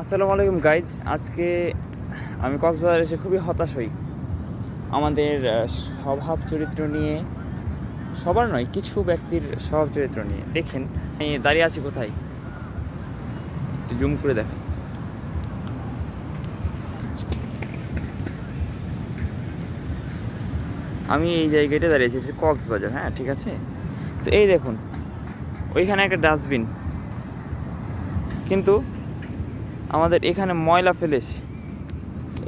আসসালামু আলাইকুম গাইজ আজকে আমি কক্সবাজার এসে খুবই হতাশ হই। আমাদের স্বভাব চরিত্র নিয়ে, সবার নয়, কিছু ব্যক্তির স্বভাব চরিত্র নিয়ে। দেখেন দাঁড়িয়ে আছি কোথায়? একটু জুম করে দেখেন আমি এই জায়গাটা দাঁড়িয়েছি এটা কক্সবাজার হ্যাঁ ঠিক আছে? তো এই দেখুন, ওইখানে একটা ডাস্টবিন। কিন্তু আমাদের এখানে ময়লা ফেলেছে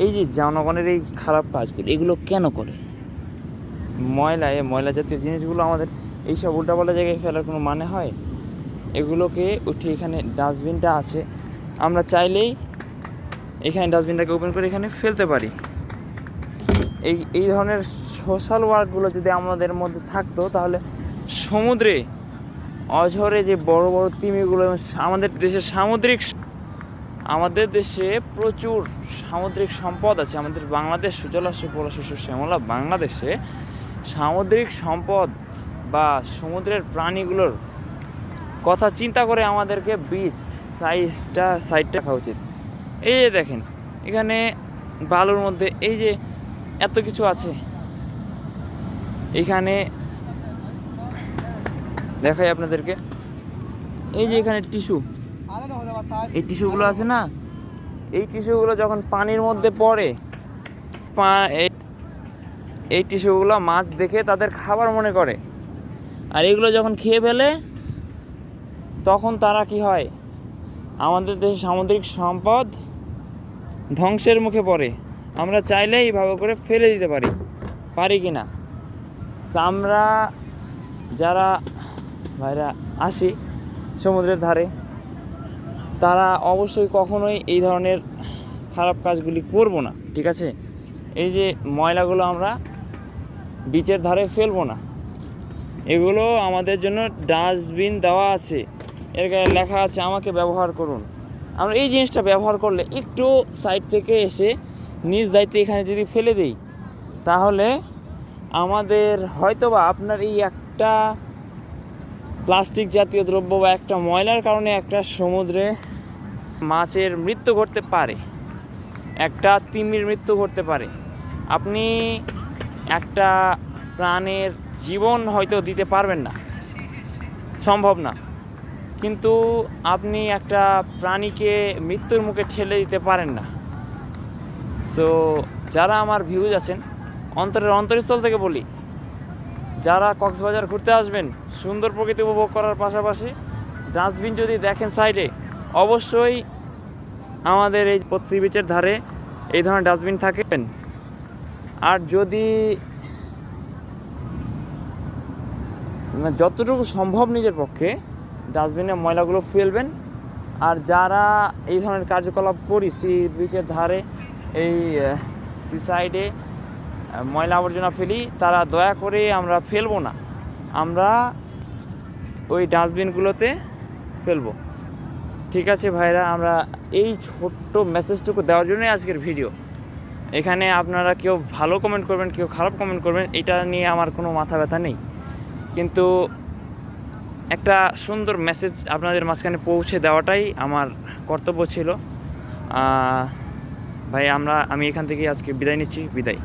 এই যে জনগণের এই খারাপ কাজগুলো, এগুলো কেন করে? ময়লা এ ময়লা জাতীয় জিনিসগুলো আমাদের এইসব উল্টাপাল্টা জায়গায় ফেলার কোনো মানে হয়? এগুলোকে উঠে এখানে ডাস্টবিনটা আছে। আমরা চাইলেই এখানে ডাস্টবিনটাকে ওপেন করে এখানে ফেলতে পারি। এই এই ধরনের সোশ্যাল ওয়ার্কগুলো যদি আমাদের মধ্যে থাকতো, তাহলে সমুদ্রে অঝরে যে বড় বড় তিমিগুলো আমাদের দেশের সামুদ্রিক আমাদের দেশে প্রচুর সামুদ্রিক সম্পদ আছে। আমাদের বাংলাদেশ সুজলা সুফলা শ্যামলা বাংলাদেশে সামুদ্রিক সম্পদ বা সমুদ্রের প্রাণীগুলোর কথা চিন্তা করে আমাদেরকে বিচ সাইজটা সাইডটা রাখা উচিত। এই যে দেখেন, এখানে বালুর মধ্যে এই যে এত কিছু আছে। এখানে দেখাই আপনাদেরকে। এই যে এখানে টিস্যু। এই টিস্যুগুলো আছে না? এই টিস্যুগুলো যখন পানির মধ্যে পড়ে এই টিস্যুগুলো মাছ দেখে তাদের খাবার মনে করে। আর এগুলো যখন খেয়ে ফেলে, তখন তারা কি হয়? আমাদের দেশে সামুদ্রিক সম্পদ ধ্বংসের মুখে পড়ে। আমরা চাইলে এইভাবে করে ফেলে দিতে পারি। পারি কি না? তা আমরা যারা ভাইরা আসি সমুদ্রের ধারে তারা অবশ্যই কখনোই এই ধরনের খারাপ কাজগুলি করব না, ঠিক আছে? এই যে ময়লাগুলো আমরা বিচের ধারে ফেলব না, এগুলো আমাদের জন্য ডাস্টবিন দেওয়া আছে। এর গায়ে লেখা আছে, আমাকে ব্যবহার করুন। আমরা এই জিনিসটা ব্যবহার করলে একটু সাইড থেকে এসে নিজ দায়িত্বে এখানে যদি ফেলে দিই, তাহলে আমাদের হয়তোবা আপনার এই একটা প্লাস্টিক জাতীয় দ্রব্য বা একটা ময়লার কারণে একটা সমুদ্রে মাছের মৃত্যু ঘটতে পারে। একটা তিমির মৃত্যু ঘটতে পারে। আপনি একটা প্রাণের জীবন হয়তো দিতে পারবেন না। সম্ভব না। কিন্তু আপনি একটা প্রাণীকে মৃত্যুর মুখে ঠেলে দিতে পারেন না। সো যারা আমার ভিউজ আছেন, অন্তরের অন্তরস্থল থেকে বলি, যারা কক্সবাজার ঘুরতে আসবেন, সুন্দর প্রকৃতি উপভোগ করার পাশাপাশি ডাস্টবিন যদি দেখেন সাইডে অবশ্যই আমাদের এই পশ্চিম বিচের ধারে এই ধরনের ডাস্টবিন থাকেন। আর যদি মানে যতটুকু সম্ভব নিজের পক্ষে ডাস্টবিনে ময়লাগুলো ফেলবেন আর যারা এই ধরনের কার্যকলাপ করি সি বিচের ধারে, এই সি সাইডে ময়লা আবর্জনা ফেলি, তারা দয়া করে আমরা ফেলব না। আমরা ওই ডাস্টবিনগুলোতে ফেলব। ঠিক আছে ভাইরা, আমরা এই ছোট্ট মেসেজটুকু দেওয়ার জন্যই আজকের ভিডিও এখানে আপনারা কেউ ভালো কমেন্ট করবেন, কেউ খারাপ কমেন্ট করবেন, এটা নিয়ে আমার কোনো মাথা ব্যথা নেই। কিন্তু একটা সুন্দর মেসেজ আপনাদের মাঝখানে পৌঁছে দেওয়াটাই আমার কর্তব্য ছিল। ভাই, আমরা, আমি এখান থেকে আজকে বিদায় নিচ্ছি, বিদায়।